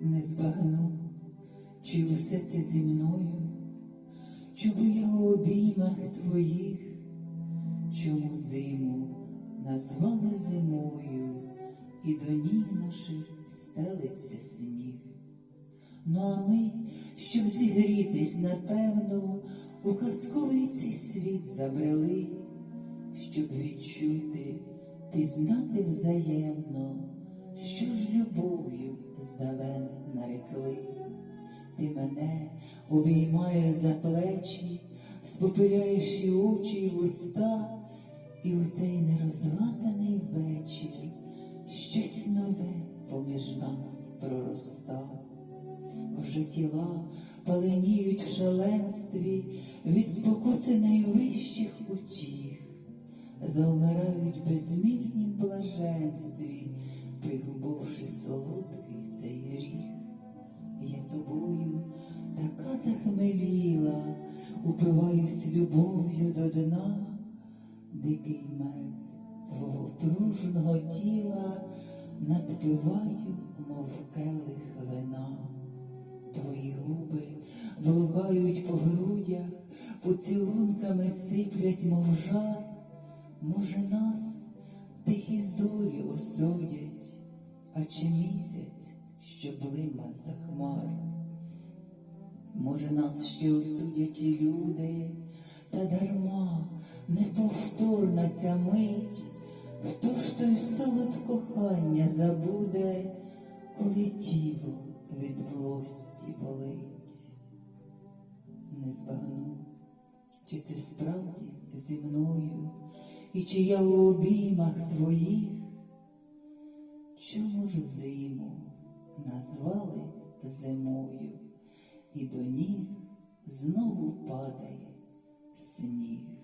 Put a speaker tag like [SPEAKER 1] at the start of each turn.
[SPEAKER 1] не збагну, чи усе це зі мною, чому я у обіймах твоїх, чому зиму назвали зимою, і до ніг наших стелиться сніг. Ну а ми, щоб зігрітись, напевно, у казковий цей світ забрели, щоб відчути, пізнати взаємно, що Ти мене обіймаєш за плечі, спопиляєш і очі, і вуста, і у цей нерозгаданий вечір щось нове поміж нас пророста. Вже тіла паленіють в шаленстві від спокуси найвищих утіх, завмирають безмірнім блаженстві, пригубовши солодкий цей упиваюсь любов'ю до дна, дикий мед твого пружного тіла надпиваю, мов келих вина. Твої губи блукають по грудях, поцілунками сиплять, мов жар. Може, нас тихі зорі осудять, а чи місяць, що блима за хмар. Може, нас ще осудять і люди, та дарма неповторна ця мить, хто ж той солод кохання забуде, коли тіло від злості болить. Не збагну, чи це справді зі мною, і чи я у обіймах твоїх, чому ж зиму назвали зимою, і до ніг знову падає сніг.